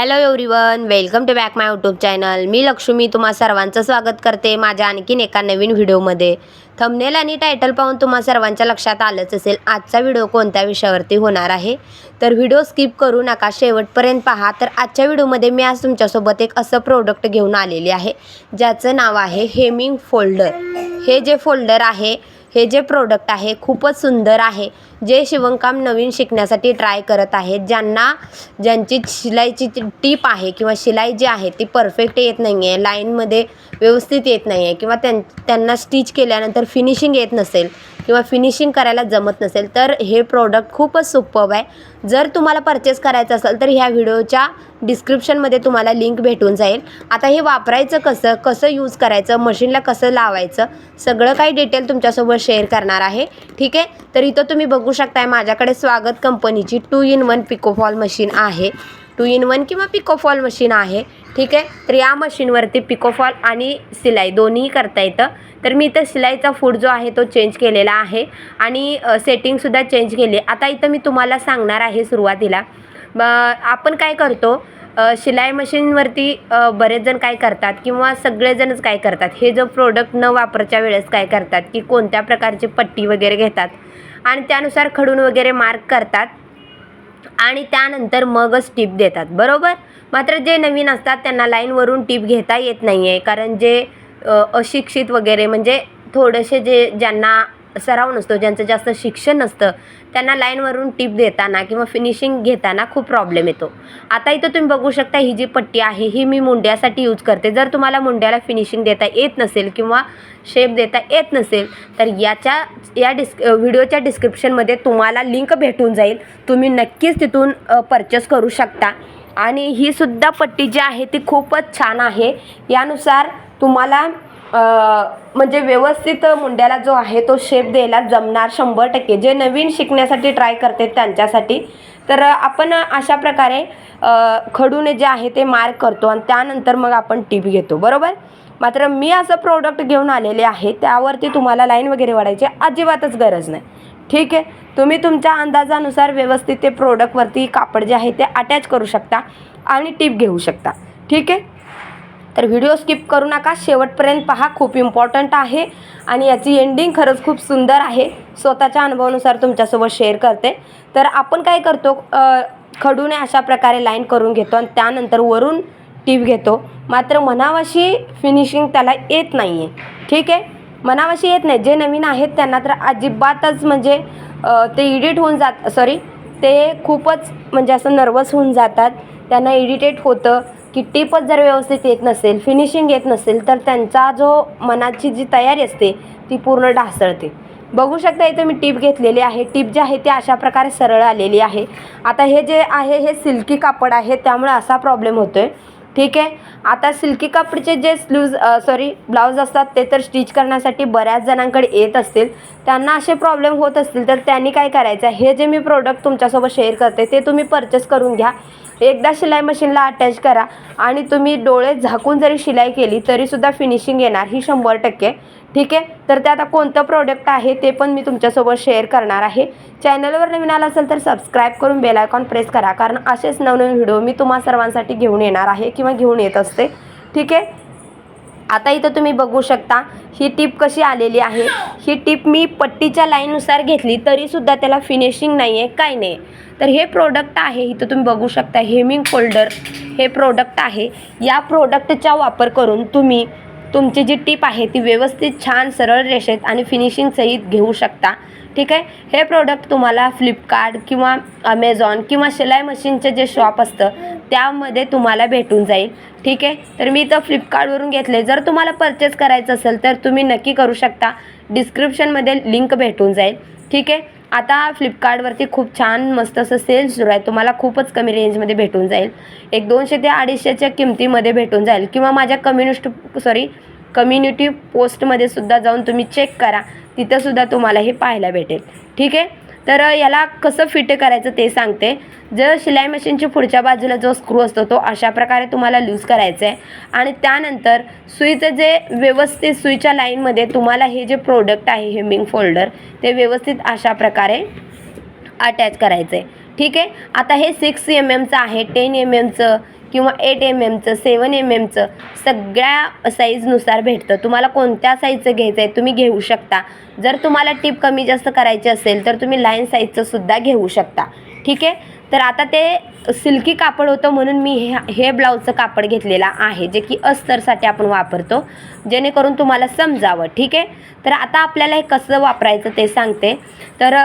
Hello everyone welcome to back my YouTube channel मी लक्ष्मी तुम्हा सर्वांचं स्वागत करते माझ्या आणखीन एका नवीन व्हिडिओमध्ये. थंबनेल आणि टायटल पाहून तुम्हा सर्वांच्या लक्षात आलंच असेल आजचा व्हिडिओ कोणत्या विषयावरती होणार आहे? तर व्हिडिओ स्किप करू नका शेवटपर्यंत पहा. तर आजच्या व्हिडिओमध्ये मी आज तुमच्यासोबत एक असं प्रोडक्ट घेऊन आलेली आहे ज्याचं नाव आहे हेमिंग फोल्डर हे जे फोल्डर आहे हे जे प्रोडक्ट आहे खूपच सुंदर आहे. जे शिवणकाम नवीन शिकण्यासाठी ट्राय करत आहेत ज्यांना ज्यांची शिलाईची टीप आहे किंवा शिलाई जी आहे ती परफेक्ट येत नाही आहे लाईनमध्ये व्यवस्थित येत नाही आहे किंवा त्यां त्यांना स्टिच केल्यानंतर फिनिशिंग येत नसेल किंवा फिनिशिंग करायला जमत नसेल तर हे प्रोडक्ट खूपच सुपब आहे. जर तुम्हाला परचेस करायचं असेल तर ह्या व्हिडिओच्या डिस्क्रिप्शनमध्ये तुम्हाला लिंक भेटून जाईल. आता हे वापरायचं कसं कसं यूज करायचं मशीनला कसं लावायचं सगळं काही डिटेल तुमच्यासोबत शेअर करणार आहे. ठीक आहे? तर इथं तुम्ही बघू बघू शकताय माझ्याकडे स्वागत कंपनीची two in one pico fall machine आहे. टू इन वन किंवा पिकोफॉल मशीन आहे. ठीक आहे? तर या मशीनवरती पिकोफॉल आणि सिलाई दोन्ही करता येतं. तर मी इथं शिलाईचा फूड जो आहे तो चेंज केलेला आहे. आणि सेटिंगसुद्धा चेंज केली. आता इथं मी तुम्हाला सांगणार आहे सुरुवातीला. आपण काय करतो शिलाई मशीनवरती बरेच जण काय करतात किंवा सगळेजणच काय करतात? हे जो प्रोडक्ट न वापरच्या वेळेस काय करतात? की कोणत्या प्रकारची पट्टी वगैरे घेतात? आणि त्यानुसार खडून वगैरे मार्क करतात. आणि त्यानंतर मगच टीप देतात. बरोबर? मात्र जे नवीन असतात त्यांना लाईनवरून टीप घेता येत नाही आहे कारण जे अशिक्षित वगैरे म्हणजे थोडेसे जे ज्यांना सराव नसतो ज्यांचं जास्त शिक्षण नसतं त्यांना लाईनवरून टिप देताना किंवा फिनिशिंग घेताना खूप प्रॉब्लेम येतो. आता इथं तुम्ही बघू शकता ही जी पट्टी आहे ही मी मुंड्यासाठी यूज करते. जर तुम्हाला मुंड्याला फिनिशिंग देता येत नसेल किंवा शेप देता येत नसेल तर याच्या या डिस् व्हिडिओच्या डिस्क्रिप्शनमध्ये तुम्हाला लिंक भेटून जाईल. तुम्ही नक्कीच तिथून परचेस करू शकता. आणि ही सुद्धा पट्टी जी आहे ती खूपच छान आहे. यानुसार तुम्हाला म्हणजे व्यवस्थित मुंड्याला जो आहे तो शेप द्यायला जमणार शंभर टक्के. जे नवीन शिकण्यासाठी ट्राय करते त्यांच्यासाठी. तर आपण अशा प्रकारे खडूने जे आहे ते मार्क करतो आणि त्यानंतर मग आपण टीप घेतो. बरोबर? मात्र मी असं प्रोडक्ट घेऊन आलेले आहे त्यावरती तुम्हाला लाईन वगैरे वाढायची अजिबातच गरज नाही. ठीक आहे? तुम्ही तुमच्या अंदाजानुसार व्यवस्थित ते प्रोडक्टवरती कापड जे आहे ते अटॅच करू शकता आणि टीप घेऊ शकता. ठीक आहे? तर व्हिडिओ स्किप करू नका. शेवटपर्यंत पहा खूप इम्पॉर्टंट आहे आणि याची एंडिंग खरंच खूप सुंदर आहे. स्वतःच्या अनुभवानुसार तुमच्यासोबत शेअर करते. तर आपण काय करतो खडूने अशा प्रकारे लाईन करून घेतो आणि त्यानंतर वरून टीप घेतो. मात्र मनावाशी फिनिशिंग त्याला येत नाही आहे ठीक आहे? मनावाशी येत नाही. जे नवीन आहेत त्यांना तर अजिबातच म्हणजे ते इडिट होऊन जात सॉरी ते खूपच म्हणजे असं नर्वस होऊन जातात. त्यांना इडिटेट होतं. की टिपच जर व्यवस्थित येत नसेल फिनिशिंग येत नसेल तर त्यांचा जो मनाची जी तयारी असते ती पूर्ण ढासळते. बघू शकता इथे मी टीप घेतलेली आहे. टीप जी आहे ती अशा प्रकारे सरळ आलेली आहे. आता हे जे आहे हे सिल्की कापड आहे त्यामुळे असा प्रॉब्लेम होतो आहे ठीक आहे? आता सिल्की कापडचे जे स्लूज सॉरी ब्लाऊज असतात ते तर स्टिच करण्यासाठी बऱ्याच जणांकडे येत असतील. त्यांना असे प्रॉब्लेम होत असतील तर त्यांनी काय करायचं हे जे मी प्रोडक्ट तुमच्यासोबत शेअर करते ते तुम्ही परचेस करून घ्या. एकदा शिलाई मशीनला अटॅच करा आणि तुम्ही डोळे झाकून जरी शिलाई केली तरीसुद्धा फिनिशिंग येणार. ही शंभर टक्के. ठीक आहे? तर ते आता कोणतं प्रोडक्ट आहे ते पण मी तुमच्यासोबत शेअर करणार आहे. चॅनलवर नवीन आला असेल तर सबस्क्राईब करून बेल आयकॉन प्रेस करा. कारण असेच नवनवीन व्हिडिओ मी तुम्हा सर्वांसाठी घेऊन येणार आहे किंवा घेऊन येत असते. ठीक आहे? आता इथं तुम्ही बघू शकता ही टीप कशी आलेली आहे. ही टीप मी पट्टीच्या लाईननुसार घेतली तरीसुद्धा त्याला फिनिशिंग नाही आहे काय नाही तर हे प्रोडक्ट आहे इथं तुम्ही बघू शकता हेमिंग फोल्डर हे प्रोडक्ट आहे. या प्रोडक्टचा वापर करून तुम्ही तुमची जी टीप आहे ती व्यवस्थित छान सरळ रेषेत आणि फिनिशिंग सहित घेऊ शकता. ठीक आहे? हे प्रोडक्ट तुम्हाला फ्लिपकार्ट किंवा अमेझॉन किंवा शिलाई मशीनचे जे शॉप असतं त्यामध्ये तुम्हाला भेटून जाईल. ठीक आहे? तर मी इथं फ्लिपकार्टवरून घेतले जर तुम्हाला परचेस करायचं असेल तर तुम्ही नक्की करू शकता. डिस्क्रिप्शनमध्ये लिंक भेटून जाईल. ठीक आहे? आता फ्लिपकार्टवरती खूप छान मस्त असं सेल सुरू आहे. तुम्हाला खूपच कमी रेंजमध्ये भेटून जाईल. एक दोनशे ते अडीचशेच्या किमतीमध्ये भेटून जाईल. किंवा माझ्या कम्युनिस्ट सॉरी कम्युनिटी पोस्टमध्ये सुद्धा जाऊन तुम्ही चेक करा. तिथंसुद्धा तुम्हाला हे पाहायला भेटेल. ठीक आहे? तर याला कसं फिट करायचं ते सांगते. जर शिलाई मशीनची पुढच्या बाजूला जो स्क्रू असतो तो अशा प्रकारे तुम्हाला लूज करायचा आहे. आणि त्यानंतर सुईचं जे व्यवस्थित सुईच्या लाईनमध्ये तुम्हाला हे जे प्रोडक्ट आहे हेमिंग फोल्डर ते व्यवस्थित अशा प्रकारे अटॅच करायचं आहे ठीक आहे? आता हे सिक्स एम एमचं आहे टेन एम एमचं किंवा एट एम एमचं सेवन एम एमचं सगळ्या साईजनुसार भेटतं. तुम्हाला कोणत्या साईजचं घ्यायचं आहे तुम्ही घेऊ शकता. जर तुम्हाला टिप कमी जास्त करायची असेल तर तुम्ही लाईन साईजचं सुद्धा घेऊ शकता. ठीक आहे? तर आता ते सिल्की कापड होतं म्हणून मी हे हे ब्लाऊजचं कापड घेतलेलं आहे जे की अस्तरसाठी आपण वापरतो जेणेकरून तुम्हाला समजावं. ठीक आहे? तर आता आपल्याला हे कसं वापरायचं ते सांगते. तर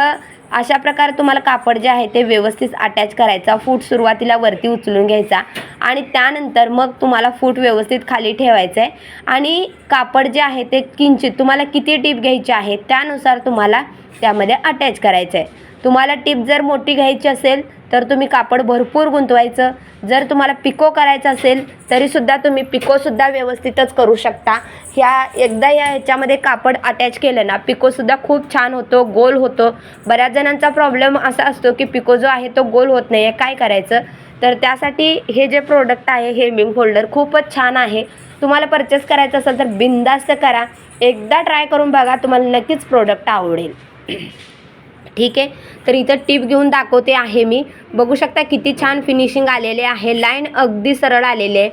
अशा प्रकारे तुम्हाला कापड जे आहे ते व्यवस्थित अटॅच करायचा. फूट सुरुवातीला वरती उचलून घ्यायचा. आणि त्यानंतर मग तुम्हाला फूट व्यवस्थित खाली ठेवायचं आहे आणि कापड जे आहे ते किंचित तुम्हाला किती टीप घ्यायची आहे त्यानुसार तुम्हाला त्यामध्ये अटॅच करायचं आहे तुम्हाला टीप जर मोठी घ्यायची असेल तर तुम्ही कापड भरपूर गुंतवायचं. जर तुम्हाला पिको करायचं असेल तरीसुद्धा तुम्ही पिकोसुद्धा व्यवस्थितच करू शकता. ह्या एकदा या ह्याच्यामध्ये कापड अटॅच केलं ना पिकोसुद्धा खूप छान होतो गोल होतो. बऱ्याच जणांचा प्रॉब्लेम असा असतो की पिको जो आहे तो गोल होत नाही आहे काय करायचं? तर त्यासाठी हे जे प्रोडक्ट आहे हेमिंग फोल्डर खूपच छान आहे. तुम्हाला परचेस करायचं असेल तर बिंदास्त करा. एकदा ट्राय करून बघा तुम्हाला नक्कीच प्रोडक्ट आवडेल. ठीक आहे? तर इथं टीप घेऊन दाखवते आहे मी. बघू शकता किती छान फिनिशिंग आलेले आहे. लाईन अगदी सरळ आलेले आहे.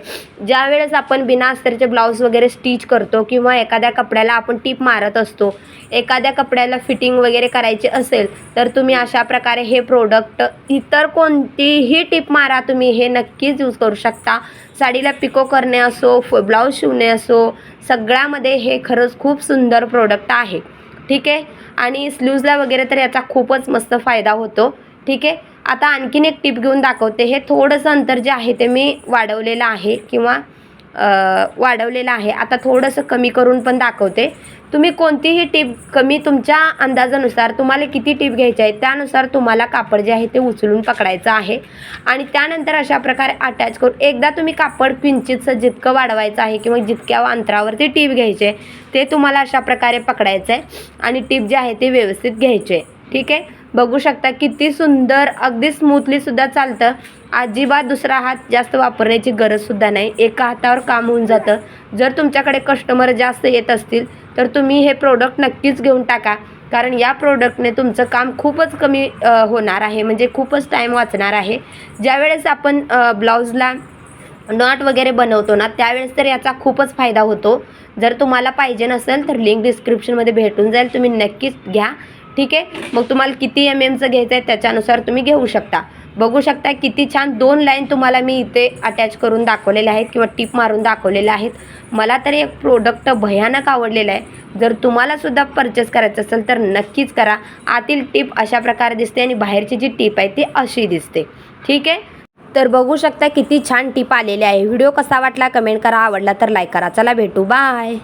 ज्यावेळेस आपण बिना अस्तरचे ब्लाऊज वगैरे स्टिच करतो किंवा एखाद्या कपड्याला आपण टीप मारत असतो एखाद्या कपड्याला फिटिंग वगैरे करायची असेल तर तुम्ही अशा प्रकारे हे प्रोडक्ट इतर कोणतीही टीप मारा तुम्ही हे नक्कीच यूज करू शकता. साडीला पिको करणे असो फ ब्लाऊज शिवणे असो सगळ्यामध्ये हे खरंच खूप सुंदर प्रोडक्ट आहे. ठीक आहे? आणि स्लूजला वगैरे तर याचा खूपच मस्त फायदा होतो. ठीक आहे? आता आणखीन एक टिप घेऊन दाखवते. हे थोडंसं अंतर जे आहे ते मी वाढवलेलं आहे किंवा वाढवलेलं आहे. आता थोडंसं कमी करून पण दाखवते. तुम्ही कोणतीही टीप कमी तुमच्या अंदाजानुसार तुम्हाला किती टीप घ्यायची आहे त्यानुसार तुम्हाला कापड जे आहे ते उचलून पकडायचं आहे. आणि त्यानंतर अशा प्रकारे अटॅच करून एकदा तुम्ही कापड किंचितचं जितकं वाढवायचं आहे किंवा जितक्या अंतरावरती टीप घ्यायची आहे ते तुम्हाला अशा प्रकारे पकडायचं आहे आणि टीप जे आहे ते व्यवस्थित घ्यायचे आहे. ठीक आहे? बघू शकता किती सुंदर अगदी स्मूथली सुद्धा चालतं. अजिबात दुसरा हात जास्त वापरण्याची गरजसुद्धा नाही. एका हातावर काम होऊन जातं. जर तुमच्याकडे कस्टमर जास्त येत असतील तर तुम्ही हे प्रोडक्ट नक्कीच घेऊन टाका. कारण या प्रोडक्टने तुमचं काम खूपच कमी होणार आहे. म्हणजे खूपच टाईम वाचणार आहे. ज्यावेळेस आपण ब्लाऊजला नॉट वगैरे बनवतो ना त्यावेळेस तर याचा खूपच फायदा होतो. जर तुम्हाला पाहिजे नसेल तर लिंक डिस्क्रिप्शनमध्ये भेटून जाईल. तुम्ही नक्कीच घ्या. ठीक आहे? मग तुम्हाला किती एम एमचं घ्यायचं आहे त्याच्यानुसार तुम्ही घेऊ शकता. बघू शकता किती छान दोन लाईन तुम्हाला मी इथे अटॅच करून दाखवलेल्या आहेत किंवा टिप मारून दाखवलेल्या आहेत. मला तर एक प्रोडक्ट भयानक आवडलेलं आहे. जर तुम्हालासुद्धा पर्चेस परचेस करायचं असेल तर नक्कीच करा. आतील टीप अशा प्रकारे दिसते आणि बाहेरची जी टीप आहे ती अशी दिसते. ठीक आहे? तर बघू शकता किती छान टीप आलेली आहे. व्हिडिओ कसा वाटला कमेंट करा. आवडला तर लाईक करा. चला भेटू. बाय